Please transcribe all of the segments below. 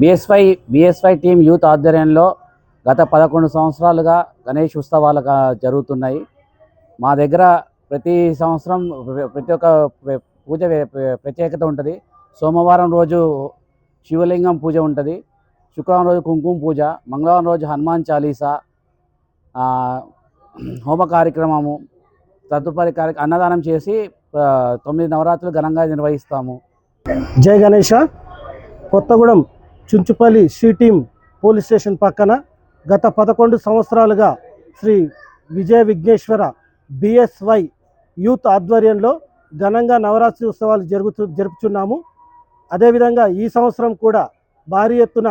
BSY BSY team youth ఆధ్వర్యంలో గత పదకొండు సంవత్సరాలుగా గణేష్ ఉత్సవాలు జరుగుతున్నాయి. మా దగ్గర ప్రతి సంవత్సరం ప్రతి ఒక్క పూజ ప్రత్యేకత ఉంటుంది. సోమవారం రోజు శివలింగం పూజ ఉంటుంది. శుక్రవారం రోజు కుంకుమ పూజ మంగళవారం రోజు హనుమాన్ చాలీసా హోమ కార్యక్రమము తదుపరి కార్య అన్నదానం చేసి తొమ్మిది నవరాత్రులు ఘనంగా నిర్వహిస్తాము. జై Ganesha. Kothagudem Chunchupalli C team police station పక్కన గత పదకొండు సంవత్సరాలుగా శ్రీ విజయ విఘ్నేశ్వర బిఎస్వై యూత్ ఆధ్వర్యంలో ఘనంగా నవరాత్రి ఉత్సవాలు జరుగుతు జరుపుచున్నాము. అదేవిధంగా ఈ సంవత్సరం కూడా భారీ ఎత్తున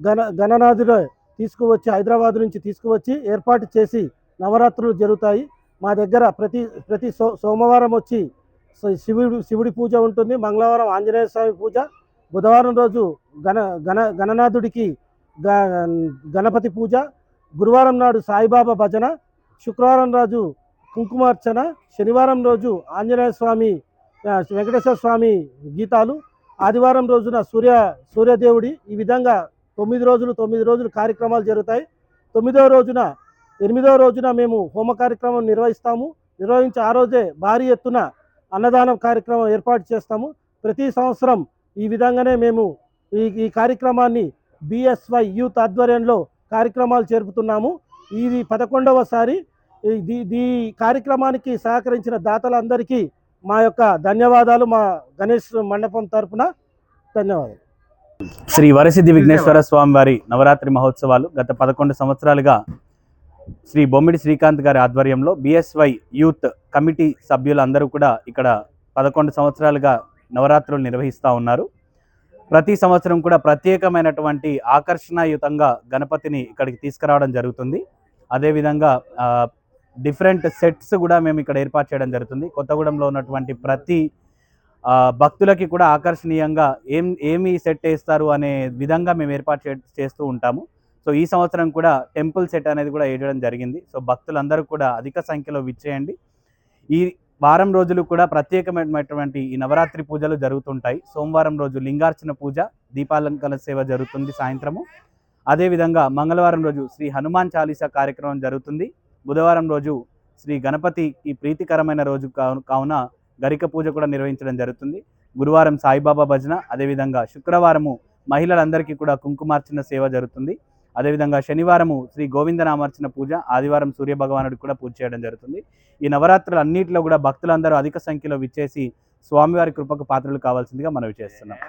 గణ గణనాథులు తీసుకువచ్చి హైదరాబాద్ నుంచి తీసుకువచ్చి ఏర్పాటు చేసి నవరాత్రులు జరుగుతాయి. మా దగ్గర ప్రతి ప్రతి సో సోమవారం వచ్చి శివుడు శివుడి పూజ ఉంటుంది. మంగళవారం ఆంజనేయ స్వామి పూజ. బుధవారం రోజు గణ గణ గణనాథుడికి గ- గణపతి పూజ. గురువారం నాడు సాయిబాబా భజన. శుక్రవారం రోజు కుంకుమార్చన. శనివారం రోజు ఆంజనేయ స్వామి వెంకటేశ్వర స్వామి గీతాలు. ఆదివారం రోజున సూర్య సూర్యదేవుడి. ఈ విధంగా తొమ్మిది రోజులు తొమ్మిది రోజులు కార్యక్రమాలు జరుగుతాయి. తొమ్మిదవ రోజున ఎనిమిదవ రోజున మేము హోమ కార్యక్రమం నిర్వహిస్తాము. నిర్వహించి ఆ రోజే భారీ ఎత్తున అన్నదానం కార్యక్రమం ఏర్పాటు చేస్తాము. ప్రతి సంవత్సరం ఈ విధంగానే మేము ఈ ఈ కార్యక్రమాన్ని బిఎస్వై యూత్ ఆధ్వర్యంలో కార్యక్రమాలు జరుపుతున్నాము ఇది పదకొండవసారి ఈ- దీ దీ కార్యక్రమానికి సహకరించిన దాతలందరికీ మా యొక్క ధన్యవాదాలు మా గణేష్ మండపం తరఫున ధన్యవాదాలు. శ్రీ వరసిద్ధి విఘ్నేశ్వర స్వామి వారి నవరాత్రి మహోత్సవాలు గత పదకొండు సంవత్సరాలుగా శ్రీ బొమ్మిడి శ్రీకాంత్ గారి ఆధ్వర్యంలో బిఎస్వై యూత్ కమిటీ సభ్యులందరూ కూడా ఇక్కడ పదకొండు సంవత్సరాలుగా నవరాత్రులు నిర్వహిస్తూ ఉన్నారు. ప్రతి సంవత్సరం కూడా ప్రత్యేకమైనటువంటి ఆకర్షణయుతంగా గణపతిని ఇక్కడికి తీసుకురావడం జరుగుతుంది. అదేవిధంగా డిఫరెంట్ సెట్స్ కూడా మేము ఇక్కడ ఏర్పాటు చేయడం జరుగుతుంది. కొత్తగూడెంలో ఉన్నటువంటి ప్రతి భక్తులకి కూడా ఆకర్షణీయంగా ఏం ఏమి సెట్ వేస్తారు అనే విధంగా మేము ఏర్పాటు చే- చేస్తూ ఉంటాము. సో ఈ సంవత్సరం కూడా టెంపుల్ సెట్ అనేది కూడా వేయడం జరిగింది. సో భక్తులందరూ కూడా అధిక సంఖ్యలో విచ్చేయండి. ఈ వారం రోజులు కూడా ప్రత్యేకమైనటువంటి ఈ నవరాత్రి పూజలు జరుగుతుంటాయి. సోమవారం రోజు లింగార్చన పూజ దీపాలంకరణ సేవ జరుగుతుంది సాయంత్రము. అదేవిధంగా మంగళవారం రోజు శ్రీ హనుమాన్ చాలీసా కార్యక్రమం జరుగుతుంది. బుధవారం రోజు శ్రీ గణపతికి ప్రీతికరమైన రోజు కావున గరిక పూజ కూడా నిర్వహించడం జరుగుతుంది. గురువారం సాయిబాబా భజన అదేవిధంగా శుక్రవారము మహిళలందరికీ కూడా కుంకుమార్చన సేవ జరుగుతుంది. అదేవిధంగా శనివారము శ్రీ గోవిందనామార్చన పూజ ఆదివారం సూర్య భగవానుడికి కూడా పూజ చేయడం జరుగుతుంది. ఈ నవరాత్రులు అన్నింటిలో కూడా భక్తులందరూ అధిక సంఖ్యలో విచ్చేసి స్వామివారి కృపకు పాత్రలు కావాల్సిందిగా మనవి చేస్తున్నాం.